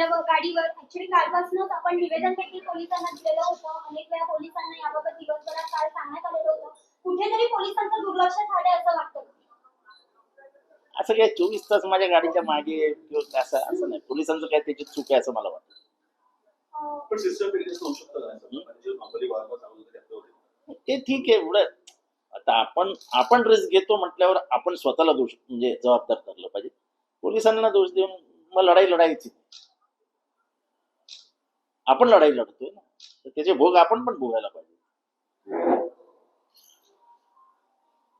आपल्या गाडीवर ऍक्च्युली कालपासूनच आपण निवेदन देखील पोलिसांना दिलेलं होतं. अनेक वेळा पोलिसांना याबाबत दिवसभरात काल सांगण्यात आलेलं होतं. कुठेतरी पोलिसांचं दुर्लक्ष झालंय असं वाटतं. असं काय चोवीस तास माझ्या गाडीच्या मागे किंवा असं असं नाही. पोलिसांचं काय त्याची चूक आहे असं मला वाटतं. नाही? म्हणजे. ते ठीक आहे एवढं आता आपण आपण रिस्क घेतो म्हटल्यावर आपण स्वतःला दोष म्हणजे जबाबदार धरलं पाहिजे. पोलिसांना दोष देऊन मग लढाई लढायची आपण लढाई लढतोय ना. तर त्याचे भोग आपण पण भोगायला पाहिजे.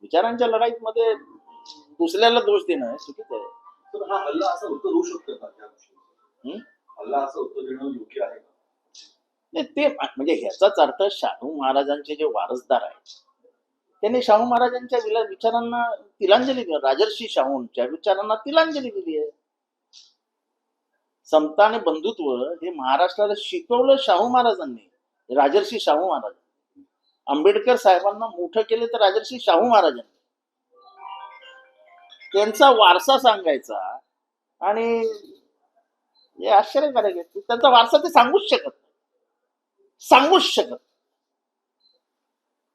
विचारांच्या लढाईत मध्ये दुसऱ्याला दोष देणं हे चुकीचं आहे. तर हा हल्ला असं उत्तर होऊ शकतं का त्या गोष्टीचं? हल्ला असं उत्तर देणं योग्य आहे नाही ते म्हणजे ह्याचाच अर्थ शाहू महाराजांचे जे वारसदार आहेत त्यांनी शाहू महाराजांच्या विचारांना तिलांजली दिली. राजर्षी शाहूंच्या विचारांना तिलांजली दिली आहे. समता आणि बंधुत्व हे महाराष्ट्राला शिकवलं शाहू महाराजांनी राजर्षी शाहू महाराज. आंबेडकर साहेबांना मोठं केलं तर राजर्षी शाहू महाराजांनी. त्यांचा वारसा सांगायचा आणि हे आश्चर्यकारक आहे. त्यांचा वारसा ते सांगूच शकत नाही. सांगूच शकत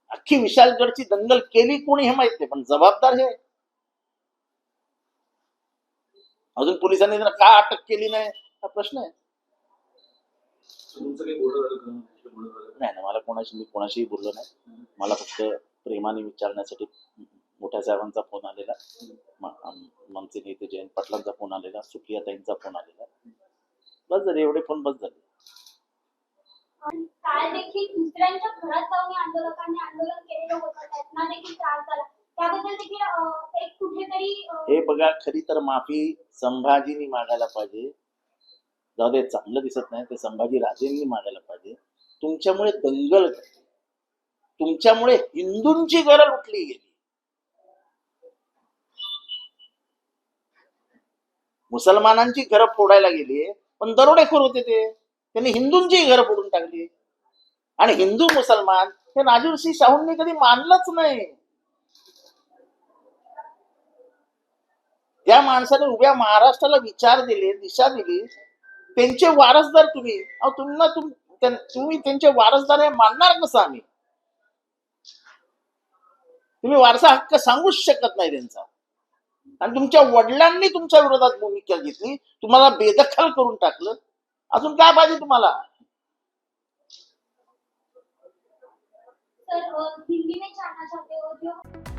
अख्खी विशालगडची दंगल केली कोणी हे माहीत नाही पण जबाबदार हे. अजून पोलिसांनी जरा का अटक केली नाही? हा प्रश्न आहे? नाही नाही मला कोणाशी मी कोणाशीही बोललो नाही. मला फक्त प्रेमाने विचारण्यासाठी मोठ्या साहेबांचा फोन आलेला. म- आम- आमचे नेते जयंत पाटलांचा फोन आलेला सुप्रिया ताईंचा फोन आलेला. बस झाले एवढे फोन बस झाले. आणि काल देखील दुसऱ्यांच्या घरात जाऊन या आंदोलकांनी आंदोलन केलेलं होतं. त्यांना देखील त्रास झाला. त्याबद्दल देखील अं, एक कुठेतरी अं, हे बघा खरी तर माफी संभाजीनी मागायला पाहिजे. जाऊ दे चांगलं दिसत नाही ते संभाजी राजेंनी मागायला पाहिजे. तुमच्यामुळे दंगल घडली. तुमच्यामुळे हिंदूंची गरज उठली गेली. मुसलमानांची घरं फोडायला गेली पण दरोडेखोर होते ते. त्यांनी हिंदूंची घरं फोडून टाकली आणि हिंदू मुसलमान हे राजूरसिंह शाहूंनी कधी मानलंच नाही. त्या माणसाने उभ्या महाराष्ट्राला विचार दिले दिशा दिली त्यांचे वारसदार तुम्ही. अहो तुम्हाला तुम तुम्ही त्यांचे वारसदार हे मानणार कसं आम्ही? तुम्ही वारसा हक्क सांगूच शकत नाही त्यांचा. आणि तुमच्या वडिलांनी तुमच्या विरोधात भूमिका घेतली. तुम्हाला बेदखल करून टाकलं. अजून काय पाहिजे तुम्हाला? तर हिंदी में जानना चाहते